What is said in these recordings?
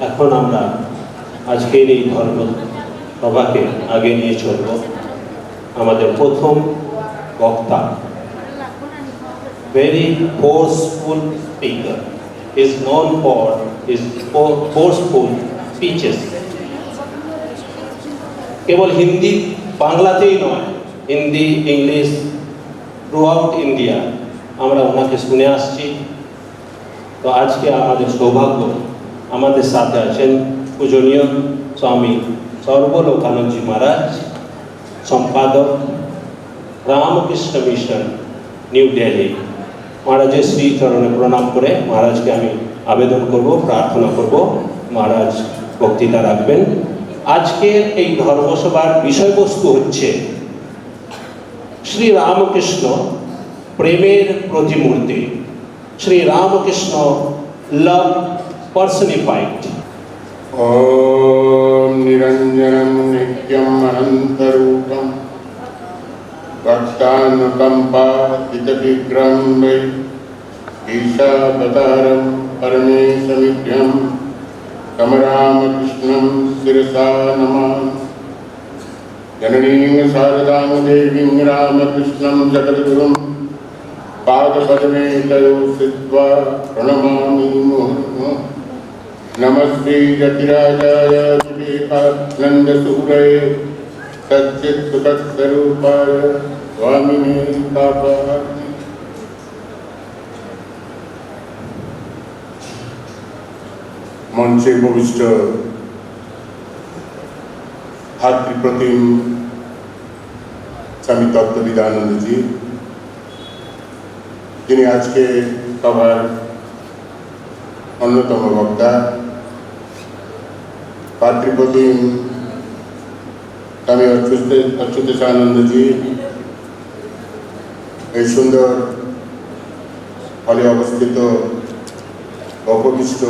এখন আমরা আজকের এই ধর্ম সভাকে আগে নিয়ে চলব। আমাদের প্রথম বক্তা very forceful is known for his for- forceful speeches. কেবল হিন্দি বাংলাতেই নয়, Hindi, English throughout India আমরা ওনাকে শুনে আসছি। তো আজকে আমাদের সৌভাগ্য আমাদের সাথে আছেন পূজনীয় স্বামী সর্বলোকানন্দজি মহারাজ, সম্পাদক রামকৃষ্ণ মিশন, নিউ দিল্লি। মহারাজের শ্রী চরণে প্রণাম করে মহারাজকে আমি আবেদন করব, প্রার্থনা করব, মহারাজ বক্তৃতা রাখবেন। আজকের এই ধর্মসভার বিষয়বস্তু হচ্ছে শ্রী রামকৃষ্ণ প্রেমের প্রতিমূর্তি। শ্রী রামকৃষ্ণ লাভ personified. Om Niranjanam Nityam Anantarupam Vaktanukampa Hitavigram Vai Isha Bataram Ishabhataram Paramesamidyam Kamaramakrishnam Sirasa Namam Jananing Saradam Devim देवीं रामकृष्णं जगद्गुरुं पादपद्मे Tayo Siddhva Pranamami Mohanam नमस्ते जतिराजाय विवेकानन्दसूरये सच्चित्सुखस्वरूपाय स्वामिने पापाग्नि মঞ্চে উপবিষ্ট ভাতৃপ্রতিম স্বামী তত্ত্ববিদানন্দজি যিনি আজকে সভার অন্যতম বক্তা ভাতৃপ্রতিম স্বামী অচ্যুত অচ্যুতানন্দজি এই সুন্দর হলে অবস্থিত অপবিষ্ট,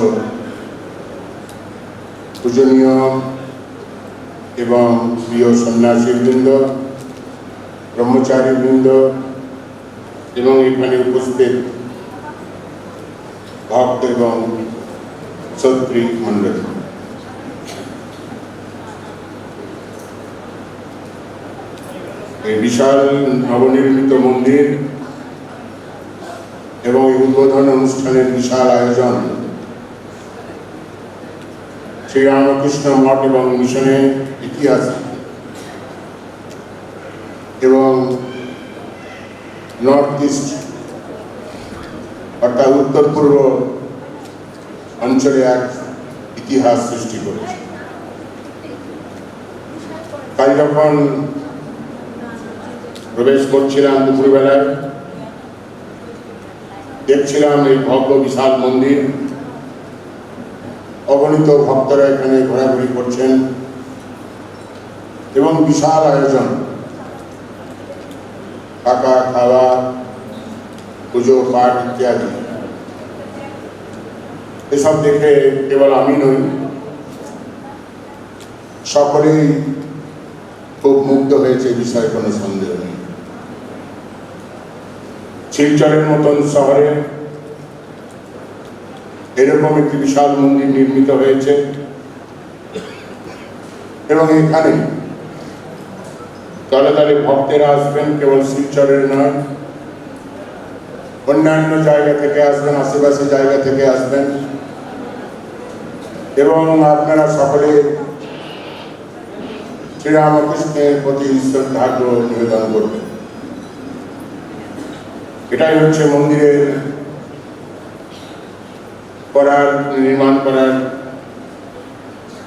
পূজনীয় এবং প্রিয় সন্ন্যাসীবৃন্দ, ব্রহ্মচারীবৃন্দ এবং এখানে উপস্থিত ভক্ত এবং সত্রী মণ্ডলী। এই বিশাল নবনির্মিত মন্দির এবং এই উদ্বোধন অনুষ্ঠানের বিশাল আয়োজন। শ্রীরামকৃষ্ণ মঠ এবং মিশনের ইতিহাস এবং নর্থ ইস্ট অর্থাৎ উত্তর পূর্ব অঞ্চলে এক ইতিহাস সৃষ্টি করেছে। তাই যখন প্রবেশ করছিলাম দুপুরবেলায়। দেখছিলাম এই ভব্য বিশাল মন্দির। অগণিত ভক্তরা এখানে ঘোরাঘুরি করছেন এবং বিশাল আয়োজন। থাকা খাওয়া, পুজো, পাঠ ইত্যাদি। এসব দেখে কেবল আমি নই, সকলেই খুব মুগ্ধ হয়েছে বিষয়ে কোনো সন্দেহ নেই। শিলচরের মতন শহরে এরকম একটি বিশাল মন্দির নির্মিত হয়েছে। এবং এখানে দলে দলে ভক্তেরা আসবেন, কেবল শিলচরের নয়, অন্যান্য জায়গা থেকে আসবেন, আশেপাশে জায়গা থেকে আসবেন। এবং আপনারা সকলে শ্রীরামকৃষ্ণের প্রতি শ্রদ্ধার্ঘ নিবেদন করবেন। এটাই হচ্ছে মন্দিরের করার, নির্মাণ করার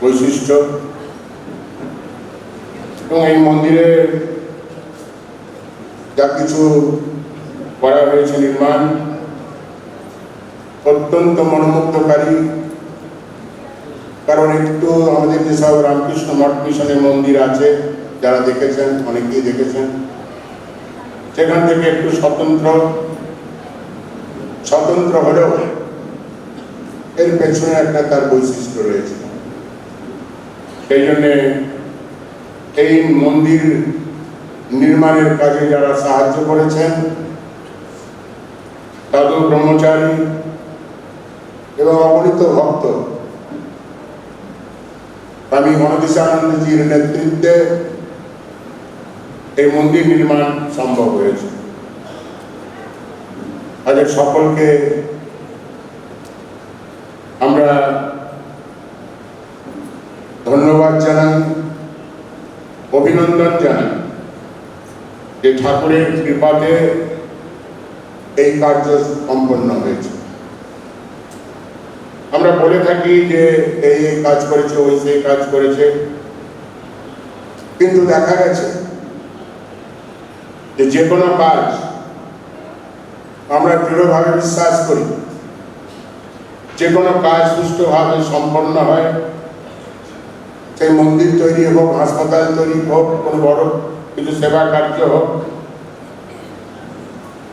বৈশিষ্ট্য। এবং এই মন্দিরে যা কিছু করা হয়েছে নির্মাণ অত্যন্ত মনোমুগ্ধকারী কারণ একটু আমাদের যেসব রামকৃষ্ণ মঠ মিশনের মন্দির আছে, যারা দেখেছেন, অনেকেই দেখেছেন সেখান থেকে একটু স্বতন্ত্র স্বতন্ত্র হলেও এর পেছনে একটা তার বৈশিষ্ট্য রয়েছে। সেই জন্যে এই মন্দির নির্মাণের কাজে যারা সাহায্য করেছেন, সাধু ব্রহ্মচারী এবং অগণিত ভক্ত, স্বামী গণদেশানন্দজির নেতৃত্বে এই মন্দির নির্মাণ সম্ভব হয়েছে। তাদের সকলকে আমরা ধন্যবাদ জানাই, অভিনন্দন জানাই যে ঠাকুরের কৃপাতে এই কার্য সম্পন্ন হয়েছে। আমরা বলে থাকি যে এই কাজ করেছে, ওই সেই কাজ করেছে। কিন্তু দেখা গেছে যে যে কোনো কাজ আমরা দৃঢ়ভাবে বিশ্বাস করি যে কোনো কাজ সুষ্ঠুভাবে সম্পন্ন হয়, সেই মন্দির তৈরি হোক, হাসপাতাল তৈরি হোক, কোনো বড় কিছু সেবা কার্য হোক,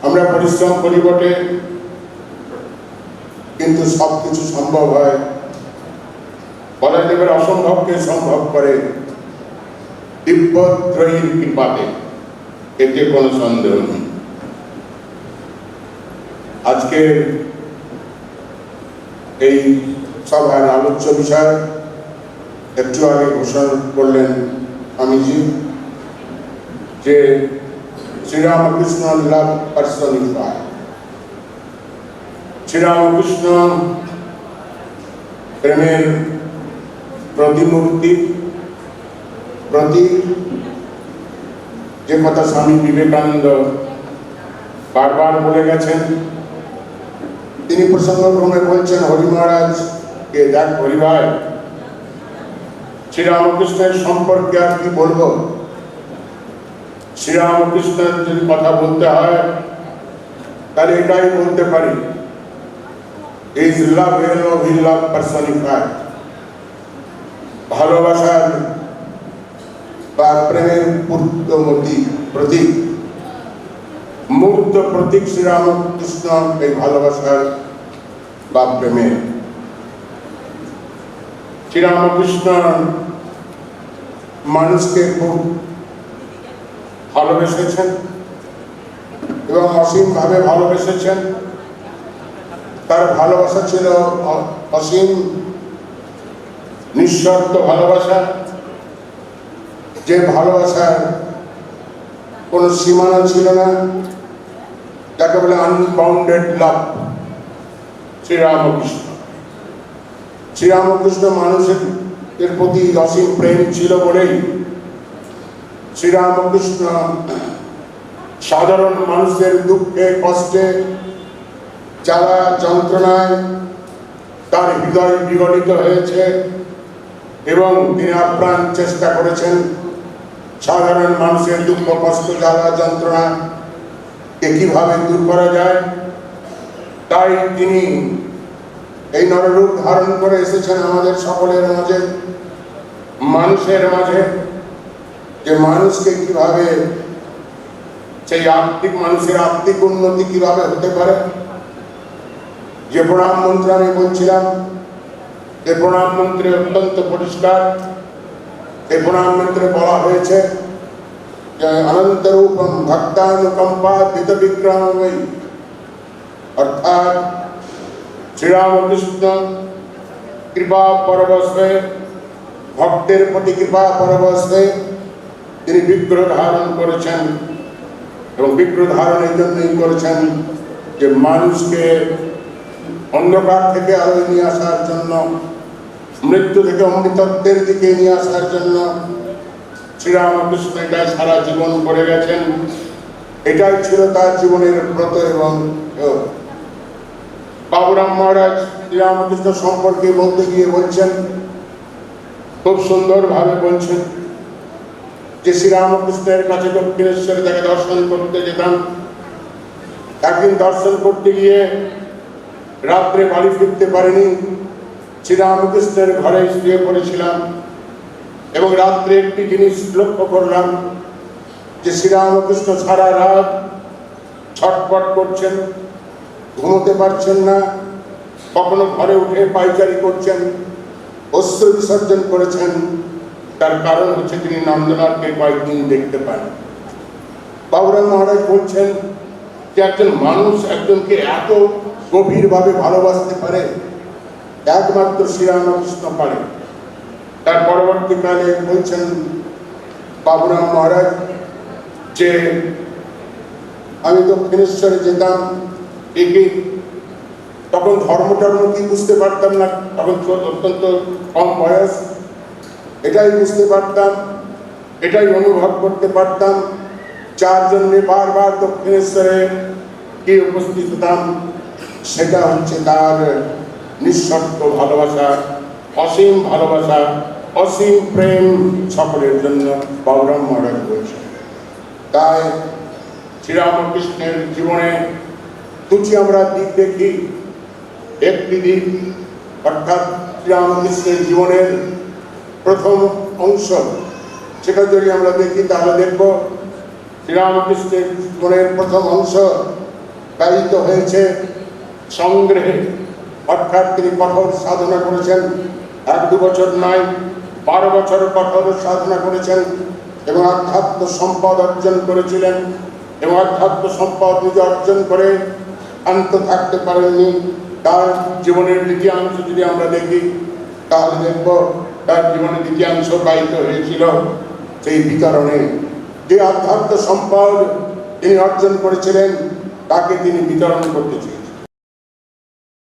আমরা পরিশ্রম করি বটে, কিন্তু সব কিছু সম্ভব হয়। বলাদেবের অসম্ভবকে সম্ভব করে দিব্যত্রয়ীর কৃপাতে। এতে কোনো সন্দেহ নেই। আজকের এই সভার আলোচ্য বিষয় একটু আগে ঘোষণা করলেন স্বামীজি যে শ্রীরামকৃষ্ণ লাভ পার্সনিফায় শ্রীরামকৃষ্ণ প্রেমের প্রতিমূর্তি, প্রতি যে কথা স্বামী বিবেকানন্দ বারবার বলে গেছেন, তিনি প্রসঙ্গক্রমে বলছেন, হরি মহারাজ কে দেখ হরি ভাই, শ্রীরামকৃষ্ণের সম্পর্কে আর কি বলব? শ্রীরামকৃষ্ণের যদি কথা বলতে হয়, তাহলে এটাই বলতে পারি লাভ ভালোবাসার বা প্রেমের পূর্তমতি প্রতীক মূর্ত প্রতীক শ্রীরামকৃষ্ণ এই ভালোবাসার বা প্রেমের শ্রীরামকৃষ্ণ মানুষকে খুব ভালোবেসেছেন এবং অসীমভাবে ভালোবেসেছেন। তার ভালোবাসা ছিল অসীম নিঃশর্ত ভালোবাসা। যে ভালোবাসার কোনো সীমানা ছিল না, যাকে বলে আনবাউন্ডেড লাভ শ্রীরামকৃষ্ণ। শ্রীরামকৃষ্ণ মানুষের, এর প্রতি অসীম প্রেম ছিল বলেই শ্রীরামকৃষ্ণ সাধারণ মানুষের দুঃখে, কষ্টে, জ্বালা যন্ত্রণায় তার হৃদয় বিগলিত হয়েছে এবং তিনি আপ্রাণ চেষ্টা করেছেন। সাধারণ মানুষের দুঃখ, কষ্ট, জ্বালা, যন্ত্রণা কীভাবে দূর করা যায়? তাই তিনি এই নররূপ ধারণ করে এসেছেন আমাদের সকলের মাঝে, মানুষের মাঝে, যে মানুষকে কীভাবে সেই আর্থিক মানুষের আর্থিক উন্নতি কীভাবে হতে পারে? যে প্রণাম মন্ত্র আমি বলছিলাম, যে প্রণাম মন্ত্রে অত্যন্ত পরিষ্কার। এই প্রণাম মন্ত্রে বলা হয়েছে যে অনন্ত রূপম ভক্তানুকম্পা দিত বিক্রমই অর্থাৎ শ্রীরামকৃষ্ণ কৃপা পরবশ, ভক্তের প্রতি কৃপা পরবশ তিনি বিগ্রহ ধারণ করেছেন এবং বিগ্রহ ধারণ এই জন্যই করেছেন যে মানুষকে অন্ধকার থেকে আলোয় নিয়ে আসার জন্য মৃত্যু থেকে অমৃতত্বের দিকে নিয়ে আসার জন্য শ্রীরামকৃষ্ণ এটা সারা জীবন করে গেছেন। এটাই ছিল তার জীবনের ব্রত এবং বাবুরাম মহারাজ শ্রীরামকৃষ্ণ সম্পর্কে বলতে গিয়ে বলছেন, খুব সুন্দরভাবে বলছেন যে শ্রীরামকৃষ্ণের কাছে দক্ষিণেশ্বরে তাকে দর্শন করতে যেতাম। একদিন দর্শন করতে গিয়ে রাত্রে বাড়ি ফিরতে পারিনি। শ্রীরামকৃষ্ণের ঘরে শুয়ে পড়েছিলাম এবং রাত্রে একটি জিনিস লক্ষ্য করলাম যে শ্রীরামকৃষ্ণ সারা রাত ছটপট করছেন, ঘুমোতে পারছেন না, কখনো ঘরে উঠে পাইচারি করছেন অস্ত্র বিসর্জন করেছেন। তার কারণ হচ্ছে তিনি নন্দনাথকে কয়েকদিন দেখতে পান। বাবুরাম মহারাজ বলছেন যে একজন মানুষ একজনকে এত গভীরভাবে ভালোবাসতে পারে একমাত্র শ্রীরামকৃষ্ণ পারে তার পরবর্তীকালে বলছেন বাবুরাম মহারাজ যে আমি দক্ষিণেশ্বরে যেতাম, একে তখন ধর্ম টর্ম কি বুঝতে পারতাম না, তখন অত্যন্ত কম বয়স। এটাই বুঝতে পারতাম, এটাই অনুভব করতে পারতাম। যার জন্যে বারবার দক্ষিণেশ্বরে কি উপস্থিত হতাম, সেটা হচ্ছে তার নিঃশর্ত ভালোবাসা, অসীম ভালোবাসা, অসীম প্রেম সকলের জন্য বলরাম মহারাজ বলছেন তাই শ্রীরামকৃষ্ণের জীবনে দুটি আমরা দিক দেখি। একটি দিক, অর্থাৎ শ্রীরামকৃষ্ণের জীবনের প্রথম অংশ। সেটা যদি আমরা দেখি, তাহলে দেখব শ্রীরামকৃষ্ণের জীবনের প্রথম অংশ ব্যয়িত হয়েছে সংগ্রহে। অর্থাৎ তিনি কঠোর সাধনা করেছেন। এক দু বছর নয় বারো বছর কঠোর সাধনা করেছেন এবং আধ্যাত্ম সম্পদ অর্জন করেছিলেন এবং আধ্যাত্ম সম্পদ নিজে অর্জন করে শান্ত থাকতে পারেননি। তার জীবনের দ্বিতীয়াংশ যদি আমরা দেখি, তাহলে দেখব তার জীবনের দ্বিতীয়াংশ বাহিত হয়েছিল সেই বিতরণে। যে আধ্যাত্ম সম্পদ তিনি অর্জন করেছিলেন, তাকে তিনি বিতরণ করতেছিলেন